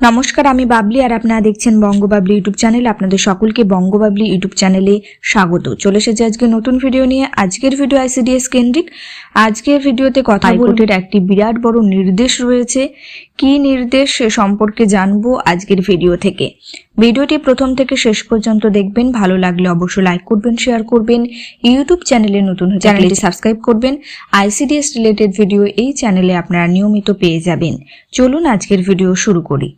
নমস্কার আমি বাবলি আর আপনারা দেখছেন বঙ্গবাবলি ইউটিউব চ্যানেল। আপনাদের সকলকে বঙ্গবাবলি ইউটিউব চ্যানেলে স্বাগত। চলে এসেছে আজকে নতুন ভিডিও নিয়ে। আজকের ভিডিও আইসিডিএস কেন্দ্রিক। আজকের ভিডিওতে কথা হাইকোর্টের একটি বিরাট বড় নির্দেশ রয়েছে। কি নির্দেশ সে সম্পর্কে জানব আজকের ভিডিও থেকে। ভিডিওটি প্রথম থেকে শেষ পর্যন্ত দেখবেন। ভালো লাগলে অবশ্যই লাইক করবেন শেয়ার করবেন। ইউটিউব চ্যানেলে নতুন চ্যানেলটি সাবস্ক্রাইব করবেন। আইসিডিএস রিলেটেড ভিডিও এই চ্যানেলে আপনারা নিয়মিত পেয়ে যাবেন। চলুন আজকের ভিডিও শুরু করি।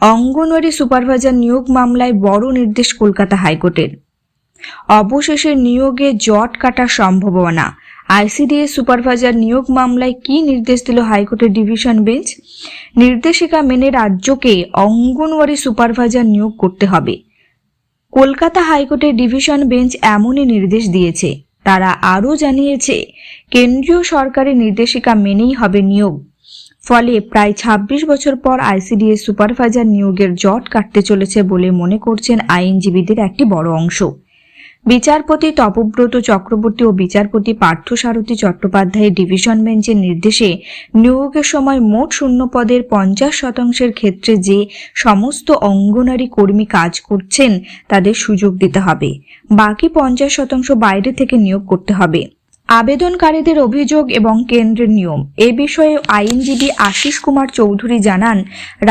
অঙ্গনওয়াড়ি সুপারভাইজার নিয়োগ মামলায় বড় নির্দেশ কলকাতা হাইকোর্টের। অবশেষে নিয়োগে জট কাটার সম্ভাবনা। আইসিডিএস সুপারভাইজার নিয়োগ মামলায় কি নির্দেশ দিল হাইকোর্টের ডিভিশন বেঞ্চ? নির্দেশিকা মেনে রাজ্যকে অঙ্গনওয়াড়ি সুপারভাইজার নিয়োগ করতে হবে। কলকাতা হাইকোর্টের ডিভিশন বেঞ্চ এমনই নির্দেশ দিয়েছে। তারা আরও জানিয়েছে, কেন্দ্রীয় সরকারের নির্দেশিকা মেনেই হবে নিয়োগ। ফলে প্রায় ২৬ বছর পর আইসিডিএস সুপারভাইজার নিয়োগের জট কাটতে চলেছে বলে মনে করছেন আইনজীবীদের একটি বড় অংশ। বিচারপতি তপব্রত চক্রবর্তী ও বিচারপতি পার্থসারথী চট্টোপাধ্যায়ের ডিভিশন বেঞ্চের নির্দেশে নিয়োগের সময় মোট শূন্য পদের পঞ্চাশ শতাংশের ক্ষেত্রে যে সমস্ত অঙ্গনারী কর্মী কাজ করছেন, তাদের সুযোগ দিতে হবে। বাকি পঞ্চাশ শতাংশ বাইরে থেকে নিয়োগ করতে হবে। আবেদনকারীদের অভিযোগ এবং কেন্দ্রের নিয়ম। এ বিষয়ে আইনজীবী আশিস কুমার চৌধুরী জানান,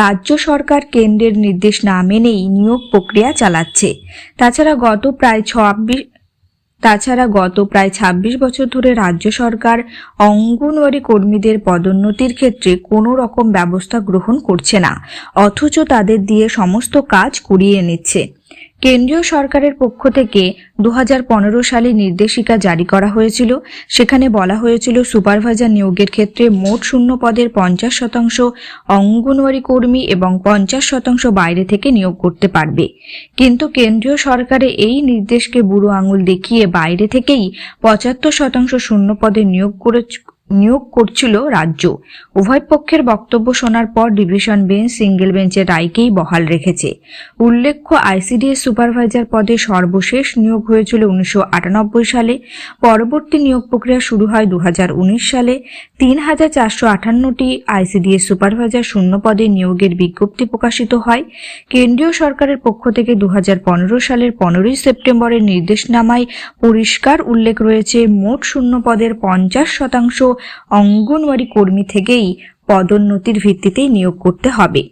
রাজ্য সরকার কেন্দ্রের নির্দেশ না মেনেই নিয়োগ প্রক্রিয়া চালাচ্ছে। তাছাড়া গত প্রায় ছাব্বিশ, তাছাড়া গত প্রায় ২৬ বছর ধরে রাজ্য সরকার অঙ্গনওয়াড়ি কর্মীদের পদোন্নতির ক্ষেত্রে কোনো রকম ব্যবস্থা গ্রহণ করছে না, অথচ তাদের দিয়ে সমস্ত কাজ করিয়ে নিচ্ছে কেন্দ্রীয় সরকারের পক্ষ থেকে দু হাজার পনেরো সালে নির্দেশিকা জারি করা হয়েছিল। সেখানে বলা হয়েছিল সুপারভাইজার নিয়োগের ক্ষেত্রে মোট শূন্য পদের পঞ্চাশ শতাংশ অঙ্গনওয়াড়ি কর্মী এবং পঞ্চাশ শতাংশ বাইরে থেকে নিয়োগ করতে পারবে। কিন্তু কেন্দ্রীয় সরকারে এই নির্দেশকে বুড়ো আঙুল দেখিয়ে বাইরে থেকেই পঁচাত্তর শতাংশ শূন্য পদে নিয়োগ করে নিয়োগ করছিল রাজ্য। উভয় পক্ষের বক্তব্য শোনার পর ডিভিশন বেঞ্চ সিঙ্গেল বেঞ্চের রায়কেই বহাল রেখেছে। উল্লেখ্য, আইসিডিএস সুপারভাইজার পদে সর্বশেষ নিয়োগ হয়েছিল উনিশশো আটানব্বই সালে। পরবর্তী নিয়োগ প্রক্রিয়া শুরু হয় দু হাজার উনিশ সালে। তিন হাজার চারশো আটান্নটি আইসিডিএস সুপারভাইজার শূন্য পদে নিয়োগের বিজ্ঞপ্তি প্রকাশিত হয়। কেন্দ্রীয় সরকারের পক্ষ থেকে দু হাজার পনেরো সালের পনেরোই সেপ্টেম্বরের নির্দেশনামায় পরিষ্কার উল্লেখ রয়েছে, মোট শূন্য পদের পঞ্চাশ শতাংশ অঙ্গনওয়াড়ি কর্মী থেকেই পদোন্নতির ভিত্তিতেই নিয়োগ করতে হবে।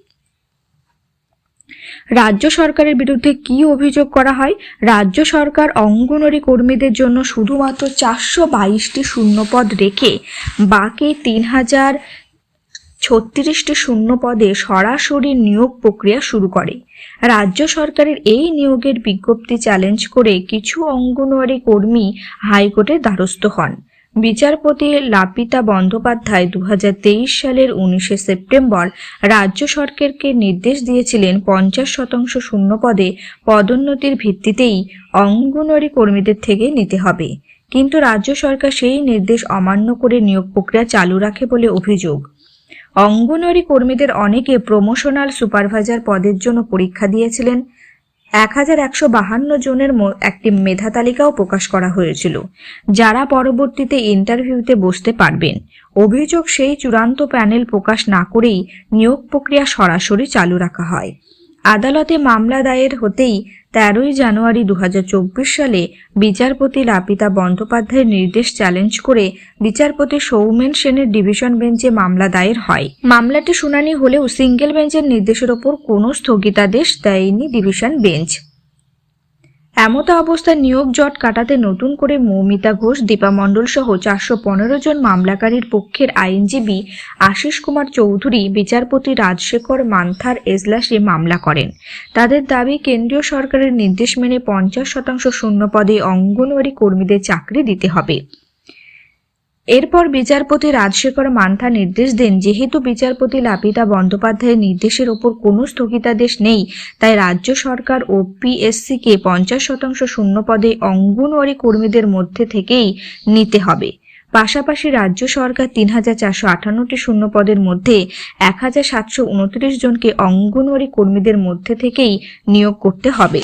রাজ্য সরকারের বিরুদ্ধে কি অভিযোগ করা হয়? রাজ্য সরকার অঙ্গনওয়াড়ি কর্মীদের জন্য শুধুমাত্র চারশো বাইশটি শূন্যপদ রেখে বাকি তিন হাজার ছত্রিশটি শূন্য পদে সরাসরি নিয়োগ প্রক্রিয়া শুরু করে। রাজ্য সরকারের এই নিয়োগের বিজ্ঞপ্তি চ্যালেঞ্জ করে কিছু অঙ্গনওয়াড়ি কর্মী হাইকোর্টের দ্বারস্থ হন। বিচারপতি লাপিতা বন্দ্যোপাধ্যায় দু হাজার তেইশ সালের উনিশে সেপ্টেম্বর রাজ্য সরকারকে নির্দেশ দিয়েছিলেন পঞ্চাশ শতাংশ শূন্য পদে পদোন্নতির ভিত্তিতেই অঙ্গনওয়াড়ি কর্মীদের থেকে নিতে হবে। কিন্তু রাজ্য সরকার সেই নির্দেশ অমান্য করে নিয়োগ প্রক্রিয়া চালু রাখে বলে অভিযোগ। অঙ্গনওয়াড়ি কর্মীদের অনেকে প্রমোশনাল সুপারভাইজার পদের জন্য পরীক্ষা দিয়েছিলেন। এক হাজার একশো বাহান্ন জনের একটি মেধা তালিকাও প্রকাশ করা হয়েছিল, যারা পরবর্তীতে ইন্টারভিউতে বসতে পারবেন। অভিযোগ সেই চূড়ান্ত প্যানেল প্রকাশ না করেই নিয়োগ প্রক্রিয়া সরাসরি চালু রাখা হয়। আদালতে মামলা দায়ের হতেই তেরোই জানুয়ারি দু হাজার চব্বিশ সালে বিচারপতি লাপিতা বন্দ্যোপাধ্যায়ের নির্দেশ চ্যালেঞ্জ করে বিচারপতি সৌমেন সেনের ডিভিশন বেঞ্চে মামলা দায়ের হয়। মামলাটি শুনানি হলেও সিঙ্গেল বেঞ্চের নির্দেশের ওপর কোনো স্থগিতাদেশ দেয়নি ডিভিশন বেঞ্চ। এমতো অবস্থায় নিয়োগ জট কাটাতে নতুন করে মৌমিতা ঘোষ, দীপা মণ্ডল সহ চারশো পনেরো জন মামলাকারীর পক্ষের আইনজীবী আশিস কুমার চৌধুরী, বিচারপতি রাজশেখর মান্থার এজলাসে মামলা করেন। তাদের দাবি, কেন্দ্রীয় সরকারের নির্দেশ মেনে পঞ্চাশ শতাংশ শূন্য পদে অঙ্গনওয়াড়ি কর্মীদের চাকরি দিতে হবে। এরপর বিচারপতি রাজশেখর মান্থা নির্দেশ দেন, যেহেতু বিচারপতি লাপিতা বন্দ্যোপাধ্যায়ের নির্দেশের ওপর কোনো স্থগিতাদেশ নেই, তাই রাজ্য সরকার ও পিএসসিকে পঞ্চাশ শতাংশ শূন্য পদে অঙ্গনওয়াড়ি কর্মীদের মধ্যে থেকেই নিতে হবে। পাশাপাশি রাজ্য সরকার তিন হাজার চারশো আটান্নটি শূন্য পদের মধ্যে এক হাজার সাতশো উনত্রিশ জনকে অঙ্গনওয়াড়ি কর্মীদের মধ্যে থেকেই নিয়োগ করতে হবে।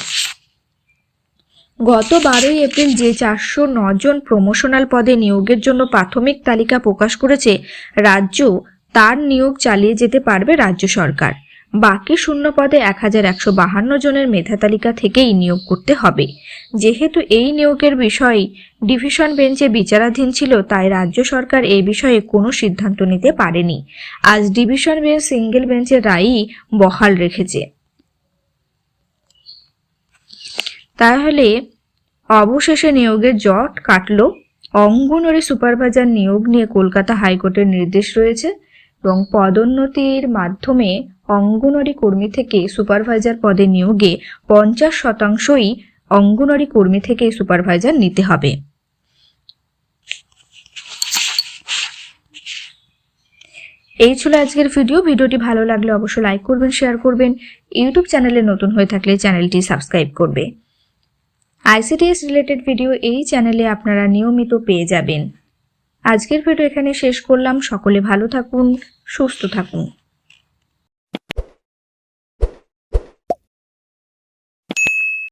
গত বারোই এপ্রিল যে চারশো জন প্রমোশনাল পদে নিয়োগের জন্য প্রাথমিক তালিকা প্রকাশ করেছে, রাজ্য তার নিয়োগ চালিয়ে যেতে পারবে রাজ্য সরকার। বাকি শূন্য পদে এক হাজার একশো বাহান্ন জনের মেধা তালিকা থেকেই নিয়োগ করতে হবে। যেহেতু এই নিয়োগের বিষয় ডিভিশন বেঞ্চে বিচারাধীন ছিল, তাই রাজ্য সরকার এ বিষয়ে কোনো সিদ্ধান্ত নিতে পারেনি। আজ ডিভিশন বেঞ্চ সিঙ্গেল বেঞ্চের রায়ই বহাল রেখেছে। তাহলে অবশেষে নিয়োগের জট কাটল। অঙ্গনওয়াড়ি সুপারভাইজার নিয়োগ নিয়ে কলকাতা হাইকোর্টের নির্দেশ রয়েছে এবং পদোন্নতির মাধ্যমে অঙ্গনওয়াড়ি কর্মী থেকে সুপারভাইজার পদে নিয়োগে পঞ্চাশ শতাংশই অঙ্গনওয়াড়ি কর্মী থেকে সুপারভাইজার নিতে হবে। এই ছিল আজকের ভিডিও। ভিডিওটি ভালো লাগলে অবশ্যই লাইক করবেন, শেয়ার করবেন। ইউটিউব চ্যানেলে নতুন হয়ে থাকলে চ্যানেলটি সাবস্ক্রাইব করবে। আইসিডিএস রিলেটেড ভিডিও এই চ্যানেলে আপনারা নিয়মিত পেয়ে যাবেন। আজকের ভিডিও এখানে শেষ করলাম। সকলে ভালো থাকুন, সুস্থ থাকুন।